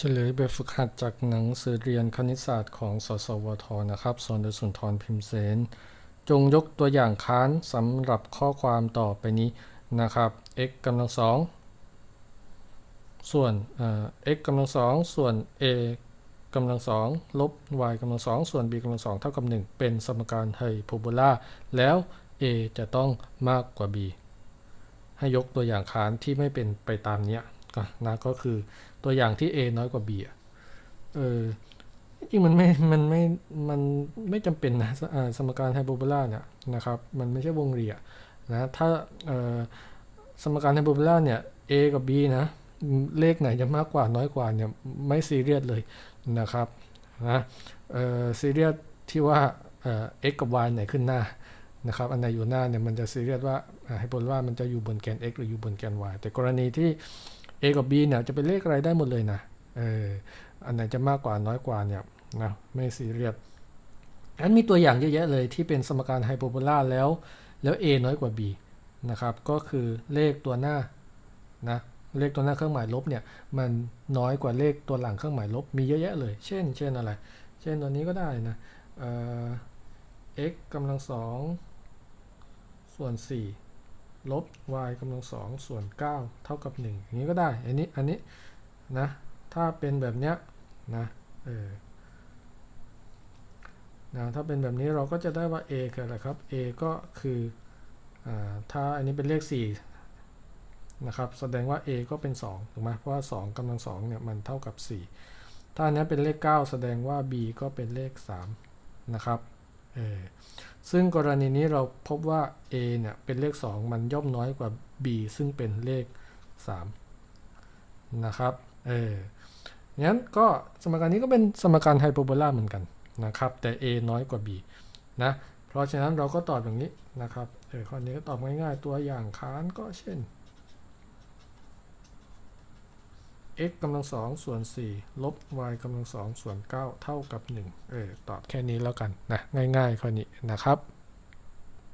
เฉลยแบบฝึกหัดจากหนังสือเรียนคณิตศาสตร์ของสสวทนะครับ สอนโดยสุนทรพิมพ์เสน จงยกตัวอย่างค้านสำหรับข้อความต่อไปนี้นะครับ x กำลังสองส่วน x กำลังสองส่วน a กำลังสองลบ y กำลังสองส่วน b กำลังสองเท่ากับ 1 เป็นสมการไฮโพโบลาแล้ว a จะต้องมากกว่า b ให้ยกตัวอย่างค้านที่ไม่เป็นไปตามเนี้ย นะก็คือตัวอย่างที่ a น้อยกว่า b อะเออจริงมันไม่ มันไม่ มันไม่จำเป็นนะสอ่าสมการไฮโปโบลาเนี่ยนะครับ มันไม่ใช่วงเรีอะนะถ้าเออสมการไฮโปโบลาเนี่ย a กับ b นะ เลขไหนจะมากกว่าน้อยกว่าเนี่ยไม่ซีเรียสเลยนะครับนะเออซีเรียสที่ว่าเอ่อ x กับ y ไหนขึ้นหน้านะครับอันไหนอยู่หน้าเนี่ยมันจะซีเรียสว่าไฮโปโบลามันจะอยู่บนแกน x หรืออยู่บนแกน y แต่กรณีที่ a กับ b เนี่ยจะเป็นเลขอะไรได้หมดเลยนะเอออันไหนจะมากกว่าน้อยกว่าเนี่ยนะไม่ซีเรียสอันมีตัวอย่างเยอะแยะเลยที่เป็นสมการไฮโปโบลาแล้วแล้ว a น้อยกว่า b นะครับก็คือเลขตัวหน้านะเลขตัวหน้าเครื่องหมายลบเนี่ยมันน้อยกว่าเลขตัวหลังเครื่องหมายลบมีเยอะแยะเลย เช่น เช่นอะไร เช่นตัวนี้ก็ได้นะเอ่อ x กำลังสองส่วน4 ลบ y กำลังสองส่วน 9 เท่ากับ 1 อย่างนี้ก็ได้ อันนี้ อันนี้นะ ถ้าเป็นแบบเนี้ยนะ เออนะถ้าเป็นแบบนี้เราก็จะได้ว่า a คืออะไรครับ a ก็คืออ่าถ้าอันนี้เป็นเลข 4 นะครับ แสดงว่า a ก็เป็น 2 ถูกไหมเพราะว่า 2กำลัง2เนี่ยมันเท่ากับ 4 ถ้าอันนี้เป็นเลข 9 แสดงว่า b ก็เป็นเลข 3 นะครับ ซึ่งกรณีนี้เราพบว่า a เนี่ยเป็นเลข 2 มันย่อมน้อยกว่า b ซึ่งเป็นเลข 3 นะครับ เอองั้นก็สมการนี้ก็เป็นสมการไฮโปอร์โบลาเหมือนกันนะครับ แต่ a น้อยกว่า b นะ เพราะฉะนั้นเราก็ตอบอย่างนี้นะครับ เออข้อนี้ก็ตอบง่ายๆ ตัวอย่างค้านก็เช่น x กำลังสองส่วน4ลบ y กำลังสองส่วน9เท่ากับ1เออตอบแค่นี้แล้วกันนะง่ายๆข้อนี้นะครับ